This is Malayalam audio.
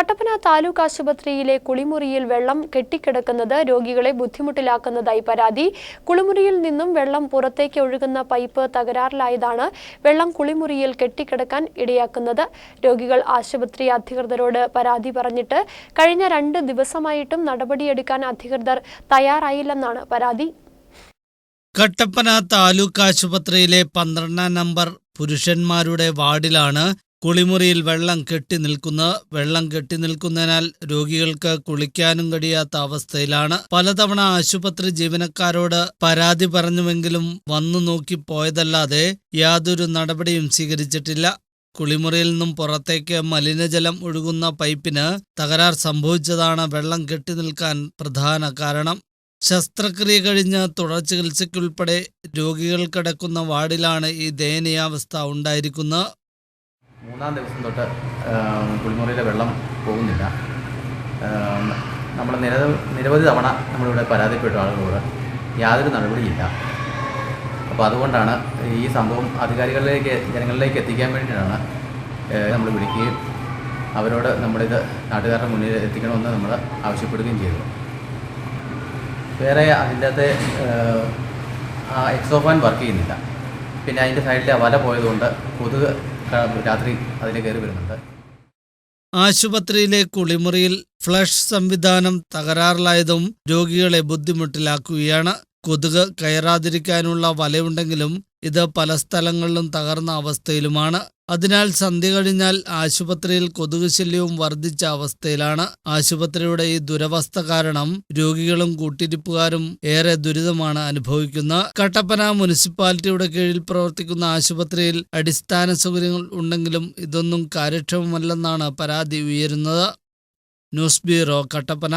കട്ടപ്പന താലൂക്ക് ആശുപത്രിയിലെ കുളിമുറിയിൽ വെള്ളം കെട്ടിക്കിടക്കുന്നത് രോഗികളെ ബുദ്ധിമുട്ടിലാക്കുന്നതായി പരാതി. കുളിമുറിയിൽ നിന്നും വെള്ളം പുറത്തേക്ക് ഒഴുകുന്ന പൈപ്പ് തകരാറിലായതാണ് വെള്ളം കുളിമുറിയിൽ കെട്ടിക്കിടക്കാൻ ഇടയാക്കുന്നത്. രോഗികൾ ആശുപത്രി അധികൃതരോട് പരാതി പറഞ്ഞിട്ട് കഴിഞ്ഞ രണ്ട് ദിവസമായിട്ടും നടപടിയെടുക്കാൻ അധികൃതർ തയ്യാറായില്ലെന്നാണ് പരാതി. കട്ടപ്പന താലൂക്ക് ആശുപത്രിയിലെ പന്ത്രണ്ടാം നമ്പർ പുരുഷന്മാരുടെ വാർഡിലാണ് കുളിമുറിയിൽ വെള്ളം കെട്ടി നിൽക്കുന്ന വെള്ളം കെട്ടി നിൽക്കുന്നതിനാൽ രോഗികൾക്ക് കുളിക്കാനും കഴിയാത്ത അവസ്ഥയിലാണ്. പലതവണ ആശുപത്രി ജീവനക്കാരോട് പരാതി പറഞ്ഞുവെങ്കിലും വന്നു നോക്കി പോയതല്ലാതെ യാതൊരു നടപടിയും സ്വീകരിച്ചിട്ടില്ല. കുളിമുറിയിൽ നിന്നും പുറത്തേക്ക് മലിനജലം ഒഴുകുന്ന പൈപ്പിന് തകരാർ സംഭവിച്ചതാണ് വെള്ളം കെട്ടി നിൽക്കാൻ പ്രധാന കാരണം. ശസ്ത്രക്രിയ കഴിഞ്ഞ് തുടർ ചികിത്സയ്ക്കുൾപ്പെടെ രോഗികൾ കിടക്കുന്ന വാർഡിലാണ് ഈ ദയനീയാവസ്ഥ ഉണ്ടായിരിക്കുന്നത്. മൂന്നാം ദിവസം തൊട്ട് കുളിമുറിയിലെ വെള്ളം പോകുന്നില്ല. നമ്മൾ നിര നിരവധി തവണ നമ്മളിവിടെ പരാതിപ്പെട്ട ആളുകളോട് യാതൊരു നടപടിയില്ല. അപ്പോൾ അതുകൊണ്ടാണ് ഈ സംഭവം അധികാരികളിലേക്ക് ജനങ്ങളിലേക്ക് എത്തിക്കാൻ വേണ്ടിയിട്ടാണ് നമ്മൾ വിളിക്കുകയും അവരോട് നമ്മളിത് നാട്ടുകാരുടെ മുന്നിൽ എത്തിക്കണമെന്ന് നമ്മൾ ആവശ്യപ്പെടുകയും ചെയ്തു. വേറെ അതിന്റെ അകത്തെ ആ എക്സോഫാൻ വർക്ക് ചെയ്യുന്നില്ല. പിന്നെ അതിന്റെ സൈഡിലെ വല പോയതുകൊണ്ട് കൊതുക് രാത്രി അതിൽ കയറി വരുന്നുണ്ട്. ആശുപത്രിയിലെ കുളിമുറിയിൽ ഫ്ലഷ് സംവിധാനം തകരാറിലായതും രോഗികളെ ബുദ്ധിമുട്ടിലാക്കുകയാണ്. കൊതുക് കയറാതിരിക്കാനുള്ള വലയുണ്ടെങ്കിലും ഇത് പല സ്ഥലങ്ങളിലും തകർന്ന അവസ്ഥയിലുമാണ്. അതിനാൽ സന്ധ്യ കഴിഞ്ഞാൽ ആശുപത്രിയിൽ കൊതുക് ശല്യവും വർദ്ധിച്ച അവസ്ഥയിലാണ്. ആശുപത്രിയുടെ ഈ ദുരവസ്ഥ കാരണം രോഗികളും കൂട്ടിരിപ്പുകാരും ഏറെ ദുരിതമാണ് അനുഭവിക്കുന്നത് കട്ടപ്പന മുനിസിപ്പാലിറ്റിയുടെ കീഴിൽ പ്രവർത്തിക്കുന്ന ആശുപത്രിയിൽ അടിസ്ഥാന സൗകര്യങ്ങൾ ഉണ്ടെങ്കിലും ഇതൊന്നും കാര്യക്ഷമമല്ലെന്നാണ് പരാതി ഉയരുന്നത്. News bureau Kattappana.